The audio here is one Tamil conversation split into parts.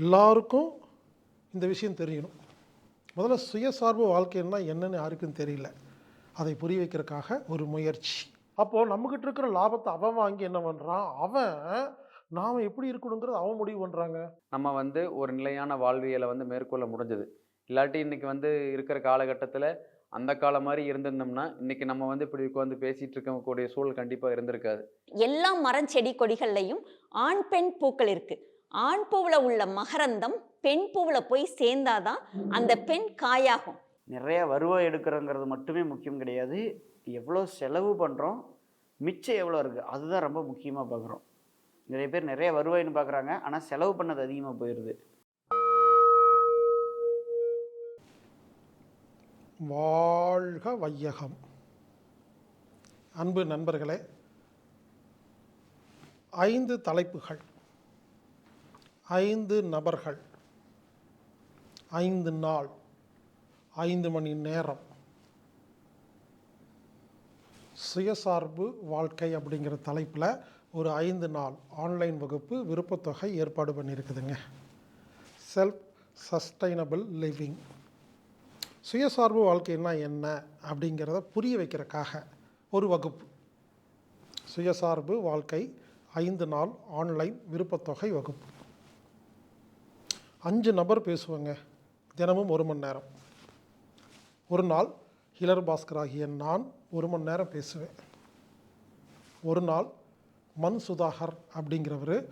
எல்லாருக்கும் இந்த விஷயம் தெரியணும். முதல்ல சுயசார்பு வாழ்க்கைன்னா என்னன்னு யாருக்கும் தெரியல. அதை புரிய வைக்கிறதுக்காக ஒரு முயற்சி. அப்போது நம்மக்கிட்ட இருக்கிற லாபத்தை அவன் வாங்கி என்ன பண்ணுறான் அவன் நாம் எப்படி இருக்கணுங்கிறது அவன் முடிவு பண்ணுறாங்க நம்ம வந்து ஒரு நிலையான வாழ்வியலை வந்து மேற்கொள்ள முடிஞ்சது. இல்லாட்டி இன்னைக்கு வந்து இருக்கிற காலகட்டத்தில் அந்த காலம் மாதிரி இருந்திருந்தோம்னா இன்னைக்கு நம்ம வந்து இப்படி உட்காந்து பேசிட்டு இருக்கக்கூடிய சூழல் கண்டிப்பாக இருந்திருக்காது. எல்லா மரம் செடி கொடிகள்லையும் ஆண் பெண் பூக்கள் இருக்கு. ஆண் பூவில் உள்ள மகரந்தம் பெண் பூவில் போய் சேர்ந்தாதான் அந்த பெண் காயாகும். நிறைய வருவாய் எடுக்கிறோங்கிறது மட்டுமே முக்கியம் கிடையாது. எவ்வளோ செலவு பண்ணுறோம் மிச்சம் எவ்வளோ இருக்குது அதுதான் ரொம்ப முக்கியமாக பார்க்குறோம். நிறைய பேர் நிறைய வருவாய்னு பார்க்குறாங்க ஆனால் செலவு பண்ணது அதிகமாக போயிடுது. வாழ்க வையகம். அன்பு நண்பர்களே ஐந்து தலைப்புகள். ஐந்து நபர்கள். ஐந்து நாள். ஐந்து மணி நேரம். சுயசார்பு வாழ்க்கை அப்படிங்கிற தலைப்பில் ஒரு ஐந்து நாள் ஆன்லைன் வகுப்பு விருப்பத்தொகை ஏற்பாடு பண்ணியிருக்குதுங்க. செல்ஃப் சஸ்டைனபிள் லிவிங் சுயசார்பு வாழ்க்கைன்னா என்ன அப்படிங்கிறத புரிய வைக்கிறக்காக ஒரு வகுப்பு. சுயசார்பு வாழ்க்கை ஐந்து நாள் ஆன்லைன் விருப்பத்தொகை வகுப்பு. அஞ்சு நபர் பேசுவேங்க. தினமும் ஒரு மணி நேரம். ஒரு நாள் ஹிலர் பாஸ்கர் ஆகிய நான் ஒரு மணி நேரம் பேசுவேன். ஒரு நாள் மண் சுதாகர் அப்படிங்கிறவர்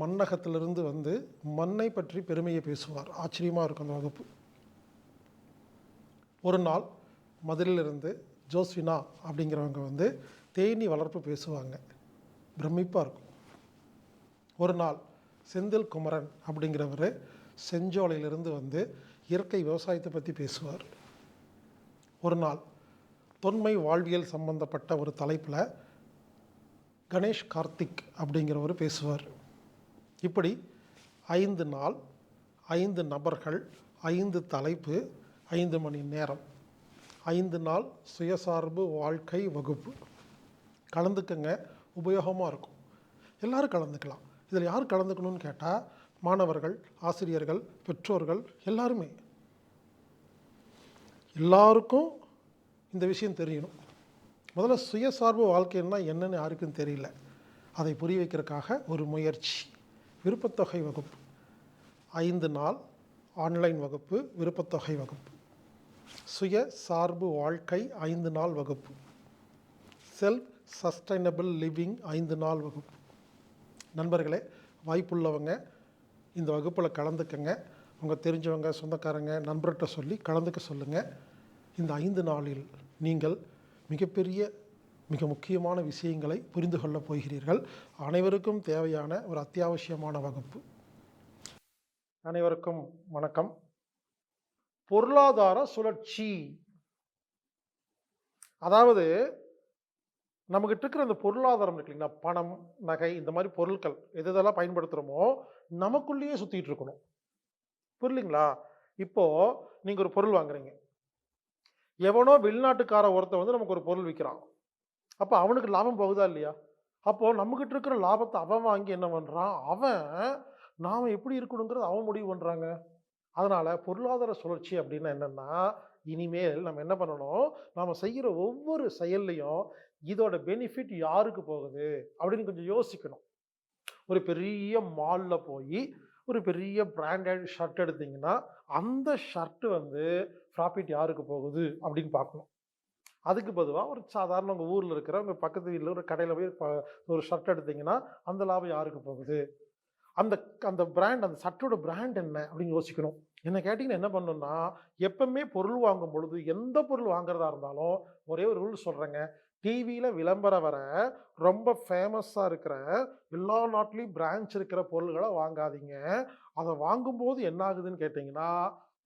மண்ணகத்திலிருந்து வந்து மண்ணை பற்றி பெருமையை பேசுவார். ஆச்சரியமாக இருக்கும் அந்த வகுப்பு. ஒரு நாள் மதுரையிலிருந்து ஜோஸ்வினா அப்படிங்கிறவங்க வந்து தேனி வளர்ப்பு பேசுவாங்க. பிரமிப்பாக இருக்கும். ஒரு நாள் செந்தில் குமரன் அப்படிங்கிறவர் செஞ்சோலையிலிருந்து வந்து இயற்கை விவசாயத்தை பற்றி பேசுவார். ஒரு நாள் தொன்மை வாழ்வியல் சம்பந்தப்பட்ட ஒரு தலைப்பில் கணேஷ் கார்த்திக் அப்படிங்கிறவர் பேசுவார். இப்படி ஐந்து நாள் ஐந்து நபர்கள் ஐந்து தலைப்பு ஐந்து மணி நேரம் ஐந்து நாள் சுயசார்பு வாழ்க்கை வகுப்பு. கலந்துக்கங்க உபயோகமாக இருக்கும். எல்லாரும் கலந்துக்கலாம். இதில் யார் கலந்துக்கணும்னு கேட்டால் மாணவர்கள் ஆசிரியர்கள் பெற்றோர்கள் எல்லாருமே. எல்லாருக்கும் இந்த விஷயம் தெரியணும். முதல்ல சுயசார்பு வாழ்க்கைன்னா என்னன்னு யாருக்கும் தெரியல. அதை புரிய வைக்கிறதுக்காக ஒரு முயற்சி. விருப்பத்தொகை வகுப்பு. ஐந்து நாள் ஆன்லைன் வகுப்பு விருப்பத்தொகை வகுப்பு. சுய சார்பு வாழ்க்கை ஐந்து நாள் வகுப்பு. செல்ஃப் சஸ்டைனபிள் லிவிங் ஐந்து நாள் வகுப்பு. நண்பர்களே வாய்ப்புள்ளவங்க இந்த வகுப்பில் கலந்துக்கங்க. உங்கள் தெரிஞ்சவங்க சொந்தக்காரங்க நண்பர்கிட்ட சொல்லி கலந்துக்க சொல்லுங்கள் இந்த ஐந்து நாளில் நீங்கள் மிகப்பெரிய மிக முக்கியமான விஷயங்களை புரிந்து கொள்ளப் போகிறீர்கள். அனைவருக்கும் தேவையான ஒரு அத்தியாவசியமான வகுப்பு. அனைவருக்கும் வணக்கம். பொருளாதார சுழற்சி. அதாவது நம்மகிட்ட இருக்கிற அந்த பொருளாதாரம் இருக்கு இல்லைங்களா? பணம் நகை இந்த மாதிரி பொருட்கள் எது எதெல்லாம் பயன்படுத்துகிறோமோ நமக்குள்ளேயே சுற்றிட்டு இருக்கணும். புரியலிங்களா இப்போது நீங்கள் ஒரு பொருள் வாங்குறீங்க. எவனோ வெளிநாட்டுக்கார ஒருத்தன் வந்து நமக்கு ஒரு பொருள் விற்கிறான் அப்போ அவனுக்கு லாபம் போகுதா இல்லையா? அப்போது நம்மக்கிட்ட இருக்கிற லாபத்தை அவன் வாங்கி என்ன பண்ணுறான் அவன் நாம் எப்படி இருக்கணுங்கிறது அவன் முடிவு பண்ணுறாங்க அதனால் பொருளாதார சுழற்சி அப்படின்னா என்னென்னா இனிமேல் நம்ம என்ன பண்ணணும்? நாம் செய்கிற ஒவ்வொரு செயல்லையும் இதோட பெனிஃபிட் யாருக்கு போகுது? அப்படின்னு கொஞ்சம் யோசிக்கணும். ஒரு பெரிய மாலில் போய் ஒரு பெரிய பிராண்டட் ஷர்ட் எடுத்தீங்கன்னா அந்த ஷர்ட் வந்து ப்ராஃபிட் யாருக்கு போகுது அப்படின்னு பார்க்கணும். அதுக்கு பொதுவாக ஒரு சாதாரண உங்கள் ஊரில் இருக்கிற உங்கள் பக்கத்து வீட்டில் ஒரு கடையில் போய் ஒரு ஷர்ட் எடுத்தீங்கன்னா அந்த லாபம் யாருக்கு போகுது? அந்த அந்த பிராண்ட் அந்த ஷர்ட்டோட பிராண்ட் என்ன அப்படின்னு யோசிக்கணும். என்ன கேட்டிங்கன்னா என்ன பண்ணணும்னா எப்பவுமே பொருள் வாங்கும் பொழுது எந்த பொருள் வாங்குறதா இருந்தாலும் ஒரே ஒரு ரூல் சொல்கிறேங்க டிவியில் விளம்பரம் வர ரொம்ப ஃபேமஸாக இருக்கிற எல்லா நாட்லேயும் பிரான்ச் இருக்கிற பொருள்களை வாங்காதீங்க. அதை வாங்கும்போது என்ன ஆகுதுன்னு கேட்டிங்கன்னா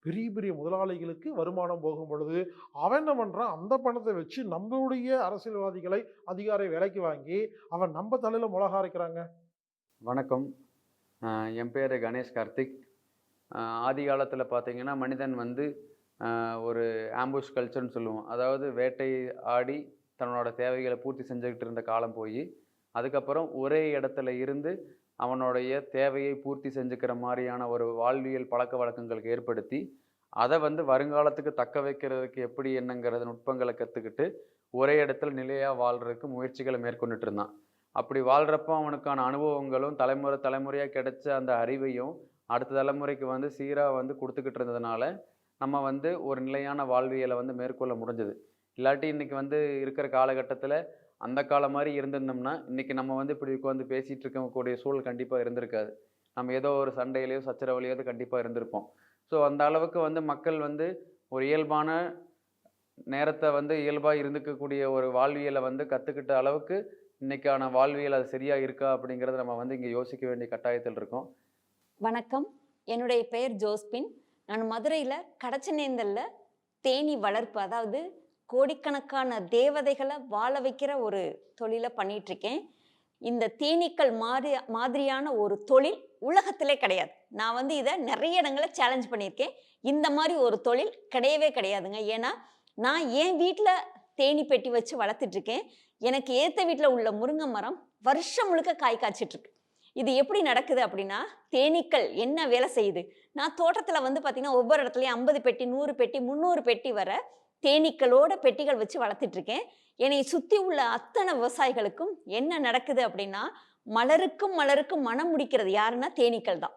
பெரிய பெரிய முதலாளிகளுக்கு வருமானம் போகும் பொழுது அவன் என்ன பண்ணுறான் அந்த பணத்தை வச்சு நம்மளுடைய அரசியல்வாதிகளை அதிகாரி விலைக்கு வாங்கி அவன் நம்ம தலையில் மிளகா அரைக்கிறாங்க வணக்கம் என் பேர் கணேஷ் கார்த்திக். ஆதி காலத்தில் பார்த்தீங்கன்னா மனிதன் வந்து ஒரு ஆம்புஷ் கல்ச்சர்னு சொல்லுவோம். அதாவது வேட்டை ஆடி தன்னோட தேவைகளை பூர்த்தி செஞ்சுக்கிட்டு இருந்த காலம் போய் அதுக்கப்புறம் ஒரே இடத்துல இருந்து அவனுடைய தேவையை பூர்த்தி செஞ்சுக்கிற மாதிரியான ஒரு வாழ்வியல் பழக்க வழக்கங்களுக்கு ஏற்படுத்தி அதை வந்து வருங்காலத்துக்கு தக்க வைக்கிறதுக்கு எப்படி என்னங்கிறது நுட்பங்களை கற்றுக்கிட்டு ஒரே இடத்துல நிலையாக வாழ்கிறதுக்கு முயற்சிகளை மேற்கொண்டுட்டு இருந்தான். அப்படி வாழ்கிறப்போ அவனுக்கான அனுபவங்களும் தலைமுறை தலைமுறையாக கிடைச்ச அந்த அறிவையும் அடுத்த தலைமுறைக்கு வந்து சீராக வந்து கொடுத்துக்கிட்டு இருந்ததுனால நம்ம வந்து ஒரு நிலையான வாழ்வியலை வந்து மேற்கொள்ள முடிஞ்சது. இல்லாட்டி இன்றைக்கி வந்து இருக்கிற காலகட்டத்தில் அந்த காலம் மாதிரி இருந்திருந்தோம்னா இன்றைக்கி நம்ம வந்து இப்படி உட்காந்து பேசிகிட்டு இருக்கக்கூடிய சூழல் கண்டிப்பாக இருந்திருக்காது. நம்ம ஏதோ ஒரு சண்டையிலையோ சச்சரவுலையோ கண்டிப்பாக இருந்திருப்போம். ஸோ அந்த அளவுக்கு வந்து மக்கள் வந்து ஒரு இயல்பான நேரத்தை வந்து இயல்பாக இருந்துக்கக்கூடிய ஒரு வாழ்வியலை வந்து கற்றுக்கிட்ட அளவுக்கு இன்றைக்கான வாழ்வியல் அது சரியாக இருக்கா அப்படிங்கிறத நம்ம வந்து இங்கே யோசிக்க வேண்டிய கட்டாயத்தில் இருக்கோம். வணக்கம். என்னுடைய பெயர் ஜோஸ்பின். நான் மதுரையில் கடச்சநேந்தல்ல தேனீ வளர்ப்பு அதாவது கோடிக்கணக்கான தேவதைகளை வாழ வைக்கிற ஒரு தொழிலை பண்ணிகிட்ருக்கேன் இந்த தேனீக்கள் மாதிரி மாதிரியான ஒரு தொழில் உலகத்திலே கிடையாது. நான் வந்து இதை நிறைய இடங்களை சேலஞ்ச் பண்ணியிருக்கேன். இந்த மாதிரி ஒரு தொழில் கிடையவே கிடையாதுங்க. ஏன்னா நான் என் வீட்டில் தேனி பெட்டி வச்சு வளர்த்துட்ருக்கேன். எனக்கு ஏற்ற வீட்டில் உள்ள முருங்கை மரம் வருஷம் முழுக்க காய் காய்ச்சிட்ருக்கு. இது எப்படி நடக்குது அப்படின்னா தேனீக்கள் என்ன வேலை செய்யுது? நான் தோட்டத்தில் வந்து பார்த்தீங்கன்னா ஒவ்வொரு இடத்துலையும் ஐம்பது பெட்டி நூறு பெட்டி முந்நூறு பெட்டி வர தேனீக்களோட பெட்டிகள் வச்சு வளர்த்துட்ருக்கேன் என்னை சுற்றி உள்ள அத்தனை விவசாயிகளுக்கும் என்ன நடக்குது அப்படின்னா மலருக்கும் மலருக்கும் மனம் முடிக்கிறது யாருன்னா தேனீக்கள் தான்.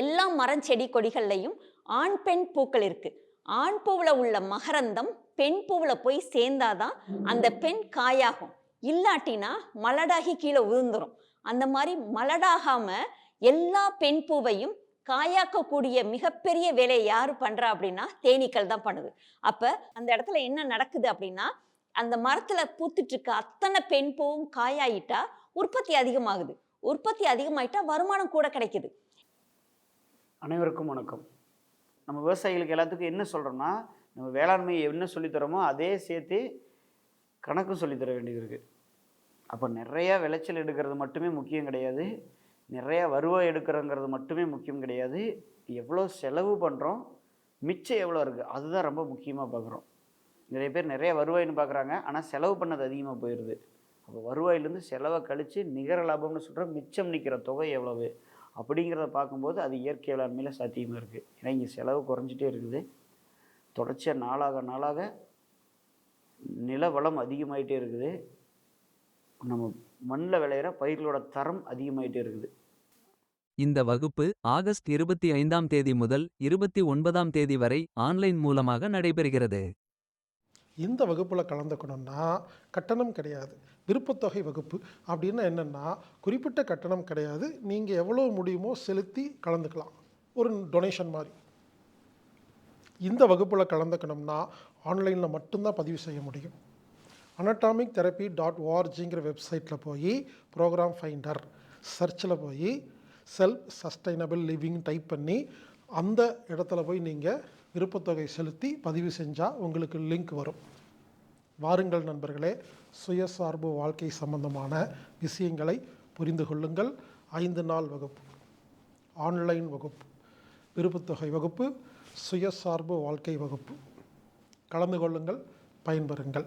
எல்லா மரம் செடி கொடிகள்லையும் ஆண் பெண் பூக்கள் இருக்குது ஆண் பூவில் உள்ள மகரந்தம் பெண் பூவில் போய் சேர்ந்தாதான் அந்த பெண் காயாகும். இல்லாட்டினா மலடாகி கீழே விழுந்துரும். அந்த மாதிரி மலடாகாம எல்லா பெண் பூவையும் காயாக்கக்கூடிய மிகப்பெரிய வேலையை யார் பண்ணுறா அப்படின்னா தேனீக்கள் தான் பண்ணுது. அப்போ அந்த இடத்துல என்ன நடக்குது அப்படின்னா அந்த மரத்தில் பூத்துட்டு இருக்க அத்தனை பெண் பூவும் காயாயிட்டா உற்பத்தி அதிகமாகுது. உற்பத்தி அதிகமாயிட்டா வருமானம் கூட கிடைக்குது. அனைவருக்கும் வணக்கம். நம்ம விவசாயிகளுக்கு எல்லாத்துக்கும் என்ன சொல்கிறோம்னா நம்ம வேளாண்மையை என்ன சொல்லித் தரோமோ அதே சேர்த்து கணக்கும் சொல்லித்தர வேண்டியது இருக்குது அப்போ நிறையா விளைச்சல் எடுக்கிறது மட்டுமே முக்கியம் கிடையாது. நிறையா வருவாய் எடுக்கிறங்கிறது மட்டுமே முக்கியம் கிடையாது. எவ்வளோ செலவு பண்ணுறோம் மிச்சம் எவ்வளோ இருக்குது அதுதான் ரொம்ப முக்கியமாக பார்க்குறோம். நிறைய பேர் நிறைய வருவாயின்னு பார்க்குறாங்க ஆனால் செலவு பண்ணது அதிகமாக போயிடுது. அப்போ வருவாயிலேருந்து செலவை கழித்து நிகர லாபம்னு சொல்கிற மிச்சம் நிற்கிற தொகை எவ்வளவு அப்படிங்கிறத பார்க்கும்போது அது இயற்கை வேளாண்மையில் சாத்தியமாக இருக்குது ஏன்னா இங்கே செலவு குறைஞ்சிட்டே இருக்குது. தொடர்ச்சியாக நாளாக நாளாக நில வளம் அதிகமாயிட்டே இருக்குது. நம்ம மண்ணில் விளையிற பயிர்களோட தரம் அதிகமாயிட்டே இருக்குது. இந்த வகுப்பு ஆகஸ்ட் இருபத்தி ஐந்தாம் தேதி முதல் இருபத்தி ஒன்பதாம் தேதி வரை ஆன்லைன் மூலமாக நடைபெறுகிறது. இந்த வகுப்பில் கலந்துக்கணும்னா கட்டணம் கிடையாது. விருப்பத்தொகை வகுப்பு அப்படின்னா என்னென்னா குறிப்பிட்ட கட்டணம் கிடையாது. நீங்கள் எவ்வளோ முடியுமோ செலுத்தி கலந்துக்கலாம். ஒரு டொனேஷன் மாதிரி. இந்த வகுப்பில் கலந்துக்கணும்னா ஆன்லைனில் மட்டும்தான் பதிவு செய்ய முடியும். அனட்டாமிக் தெரப்பி டாட் ஓஆர்ஜிங்கிற வெப்சைட்டில் போய் ப்ரோக்ராம் ஃபைண்டர் சர்ச்சில் போய் செல்ஃப் சஸ்டைனபிள் லிவிங் டைப் பண்ணி அந்த இடத்துல போய் நீங்கள் விருப்பத்தொகை செலுத்தி பதிவு செஞ்சால் உங்களுக்கு லிங்க் வரும். வாருங்கள் நண்பர்களே சுயசார்பு வாழ்க்கை சம்பந்தமான விஷயங்களை புரிந்து கொள்ளுங்கள். ஐந்து நாள் வகுப்பு ஆன்லைன் வகுப்பு விருப்பத்தொகை வகுப்பு சுயசார்பு வாழ்க்கை வகுப்பு. கலந்து கொள்ளுங்கள் பயன்பெறுங்கள்.